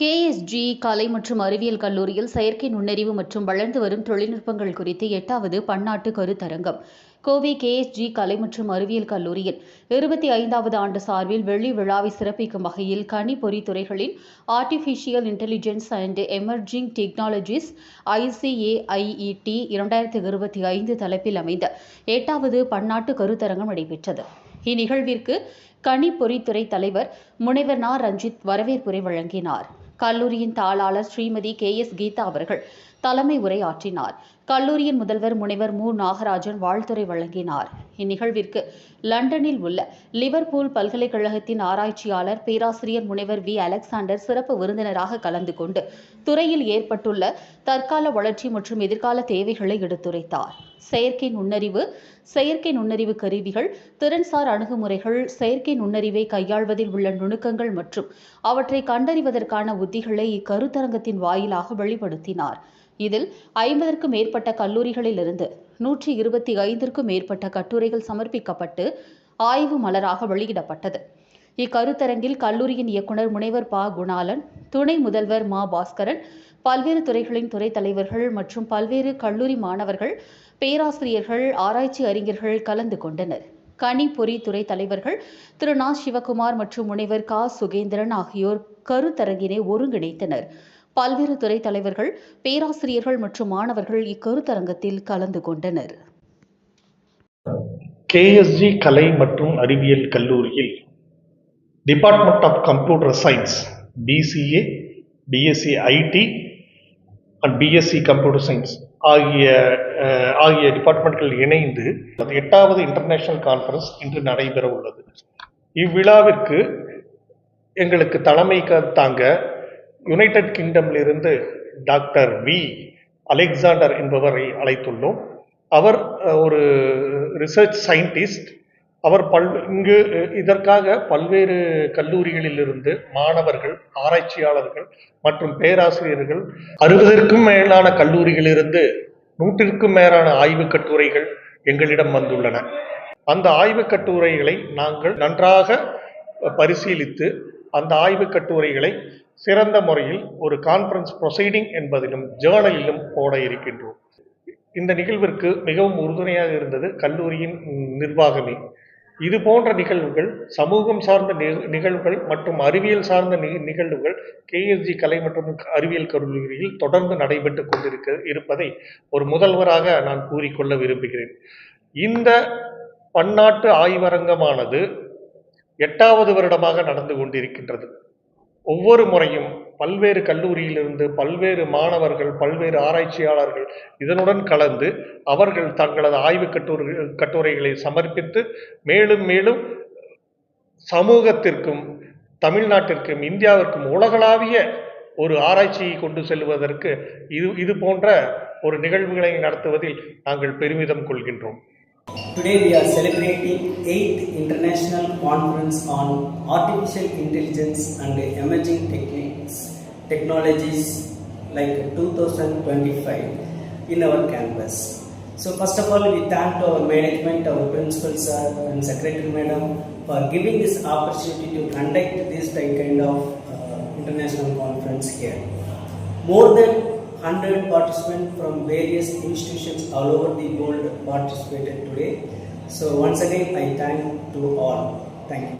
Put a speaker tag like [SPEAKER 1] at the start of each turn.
[SPEAKER 1] KSG கலை மற்றும் அறிவியல் கல்லூரியில் செயற்கை நுண்ணறிவு மற்றும் வளர்ந்து வரும் தொழில்நுட்பங்கள் குறித்து எட்டாவது பன்னாட்டு கருத்தரங்கம். கோவை கேஎஸ்ஜி கலை மற்றும் அறிவியல் கல்லூரியில் இருபத்தி ஐந்தாவது ஆண்டு சார்பில் வெள்ளி விழாவை சிறப்பிக்கும் வகையில் கணிப்பொறி துறைகளின் artificial intelligence and emerging technologies I C A I E T இரண்டாயிரத்தி இருபத்தி ஐந்து தலைப்பில் அமைந்த எட்டாவது பன்னாட்டு கருத்தரங்கம் நடைபெற்றது. இந்நிகழ்விற்கு கணிப்பொறித்துறை தலைவர் முனைவர் நா. ரஞ்சித் வரவேற்புரை வழங்கினார். கல்லூரியின் தாளாளர் ஸ்ரீமதி கே எஸ் கீதா அவர்கள் தலைமை உரையாற்றினார். கல்லூரியின் முதல்வர் முனைவர் மு. நாகராஜன் வாழ்த்துரை வழங்கினார். இந்நிகழ்விற்கு லண்டனில் உள்ள லிவர்பூல் பல்கலைக்கழகத்தின் ஆராய்ச்சியாளர் பேராசிரியர் முனைவர் வி. அலெக்சாண்டர் சிறப்பு விருந்தினராக கலந்து கொண்டு துறையில் ஏற்பட்டுள்ள தற்கால வளர்ச்சி மற்றும் எதிர்கால தேவைகளை எடுத்துரைத்தார். செயற்கை நுண்ணறிவு செயற்கை நுண்ணறிவு கருவிகள் திறன்சார் அணுகுமுறைகள் செயற்கை நுண்ணறிவை கையாள்வதில் உள்ள நுணுக்கங்கள் மற்றும் அவற்றை கண்டறிவதற்கான உத்திகளை இக்கருத்தரங்கத்தின் வாயிலாக வெளிப்படுத்தினார். இதில் ஐம்பதற்கும் மேற்பட்ட கல்லூரிகளிலிருந்து நூற்றி இருபத்தி ஐந்திற்கும் மேற்பட்ட கட்டுரைகள் சமர்ப்பிக்கப்பட்டு ஆய்வு மலராக வெளியிடப்பட்டது. இக்கருத்தரங்கில் கல்லூரியின் இயக்குனர் முனைவர் பா. குணாலன் துணை முதல்வர் மா. பாஸ்கரன் பல்வேறு துறைகளின் துறை தலைவர்கள் மற்றும் பல்வேறு கல்லூரி மாணவர்கள் பேராசிரியர்கள் ஆராய்ச்சி அறிஞர்கள் கலந்து கொண்டனர். கணிப்பொறி துறை தலைவர்கள் திரு. நா. சிவகுமார் மற்றும் முனைவர் கா. சுகேந்திரன் ஆகியோர் கருத்தரங்கினை ஒருங்கிணைத்தனர். பல்வேறு துறை தலைவர்கள் பேராசிரியர்கள் மற்றும் மாணவர்கள் இக்கருத்தரங்கத்தில் கலந்து கொண்டனர்.
[SPEAKER 2] கேஎஸ்ஜி கலை மற்றும் அறிவியல் கல்லூரியில் department of computer science B C A B Sc IT and B Sc computer science ஆகிய ஆகிய டிபார்ட்மெண்ட்கள் இணைந்து எட்டாவது இன்டர்நேஷனல் கான்ஃபரன்ஸ் இன்று நடைபெற உள்ளது இவ்விழாவிற்கு எங்களுக்கு தலைமை தாங்க யுனைடெட் கிங்டமிலிருந்து டாக்டர் வி. அலெக்சாண்டர் என்பவரை அழைத்துள்ளோம். அவர் ஒரு ரிசர்ச் சயின்டிஸ்ட் அவர் பல் இங்கு இதற்காக பல்வேறு கல்லூரிகளிலிருந்து மாணவர்கள் ஆராய்ச்சியாளர்கள் மற்றும் பேராசிரியர்கள் அறுபதற்கும் மேலான கல்லூரிகளிலிருந்து நூற்றிற்கும் மேலான ஆய்வுக் கட்டுரைகள் எங்களிடம் வந்துள்ளன. அந்த ஆய்வுக் கட்டுரைகளை நாங்கள் நன்றாக பரிசீலித்து அந்த ஆய்வுக் கட்டுரைகளை சிறந்த முறையில் ஒரு கான்ஃபரன்ஸ் ப்ரொசீடிங் என்பதிலும் ஜேர்னலிலும் போட இருக்கின்றோம். இந்த நிகழ்விற்கு மிகவும் உறுதுணையாக இருந்தது கல்லூரியின் நிர்வாகமே. இது போன்ற நிகழ்வுகள் சமூகம் சார்ந்த நிகழ்வுகள் மற்றும் அறிவியல் சார்ந்த நி- நிகழ்வுகள் கேஎஸ்ஜி கலை மற்றும் அறிவியல் கல்லூரியில் தொடர்ந்து நடைபெற்று கொண்டிருக்க இருப்பதை ஒரு முதல்வராக நான் கூறிக்கொள்ள விரும்புகிறேன். இந்த பன்னாட்டு ஆய்வரங்கமானது எட்டாவது வருடமாக நடந்து கொண்டிருக்கின்றது. ஒவ்வொரு முறையும் பல்வேறு கல்லூரியிலிருந்து பல்வேறு மாணவர்கள் பல்வேறு ஆராய்ச்சியாளர்கள் இதனுடன் கலந்து அவர்கள் தங்களது ஆய்வு கட்டுரை கட்டுரைகளை சமர்ப்பித்து மேலும் மேலும் சமூகத்திற்கும் தமிழ்நாட்டிற்கும் இந்தியாவிற்கும் உலகளாவிய ஒரு ஆராய்ச்சியை கொண்டு செல்வதற்கு இது இது போன்ற ஒரு நிகழ்வுகளை நடத்துவதில் நாங்கள் பெருமிதம் கொள்கின்றோம்.
[SPEAKER 3] Today we are celebrating 8th International Conference on Artificial Intelligence and Emerging Techniques, Technologies like 2025 in our campus. So first of all, we thank our management, our principal sir and secretary madam for giving this opportunity to conduct this kind of uh, international conference here. More than 100 participants from various institutions all over the world participated today. So once again, I thank to all. Thank you.